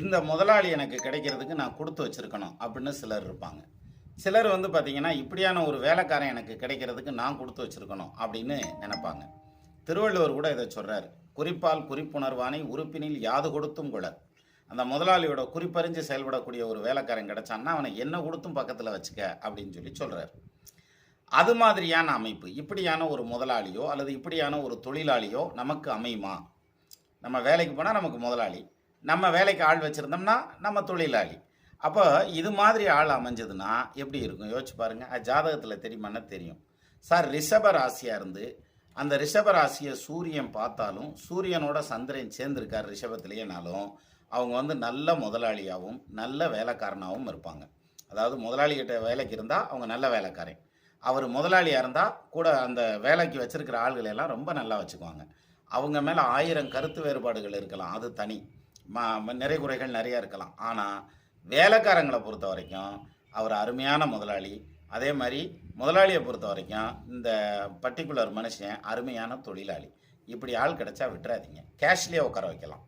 இந்த முதலாளி எனக்கு கிடைக்கிறதுக்கு நான் கொடுத்து வச்சுருக்கணும் அப்படின்னு சிலர் இருப்பாங்க. சிலர் வந்து பார்த்திங்கன்னா இப்படியான ஒரு வேலைக்காரன் எனக்கு கிடைக்கிறதுக்கு நான் கொடுத்து வச்சிருக்கணும் அப்படின்னு நினைப்பாங்க. திருவள்ளுவர் கூட இதை சொல்கிறார் குறிப்பால் குறிப்புணர்வானை உறுப்பினில் யாது கொடுத்தும் குழல் அந்த முதலாளியோட குறிப்பறிஞ்சு செயல்படக்கூடிய ஒரு வேலைக்காரன் கிடைச்சான்னா அவனை என்ன கொடுத்தும் பக்கத்தில் வச்சுக்க அப்படின்னு சொல்லி சொல்கிறார் அது மாதிரியான அமைப்பு இப்படியான ஒரு முதலாளியோ அல்லது இப்படியான ஒரு தொழிலாளியோ நமக்கு அமையுமா? நம்ம வேலைக்கு போனால் நமக்கு முதலாளி. நம்ம வேலைக்கு ஆள் வச்சுருந்தோம்னா நம்ம தொழிலாளி. அப்போ இது மாதிரி ஆள் அமைஞ்சதுன்னா எப்படி இருக்கும்? யோசிச்சு பாருங்கள் அது ஜாதகத்தில் தெரியுமானா தெரியும். சார் ரிஷப ராசியாக இருந்து அந்த ரிஷப ராசியை சூரியன் பார்த்தாலும் சூரியனோட சந்திரன் சேர்ந்துருக்கார் ரிஷபத்திலேயேனாலும் அவங்க வந்து நல்ல முதலாளியாகவும் நல்ல வேலைக்காரனாகவும் இருப்பாங்க. அதாவது முதலாளிகிட்ட வேலைக்கு இருந்தால் அவங்க நல்ல வேலைக்காரன். அவர் முதலாளியாக இருந்தால் கூட அந்த வேலைக்கு வச்சுருக்கிற ஆள்களை எல்லாம் ரொம்ப நல்லா வச்சுக்குவாங்க. அவங்க மேலே ஆயிரம் கருத்து வேறுபாடுகள் இருக்கலாம். அது தனி. நிறை குறைகள் நிறையா இருக்கலாம். ஆனால் வேலைக்காரங்களை பொறுத்த வரைக்கும் அவர் அருமையான முதலாளி. அதே மாதிரி முதலாளியை பொறுத்த வரைக்கும் இந்த பர்டிகுலர் மனுஷன் அருமையான தொழிலாளி. இப்படி ஆள் கிடைச்சா விட்டுறாதீங்க. கேஷ்லேயே உட்கார வைக்கலாம்.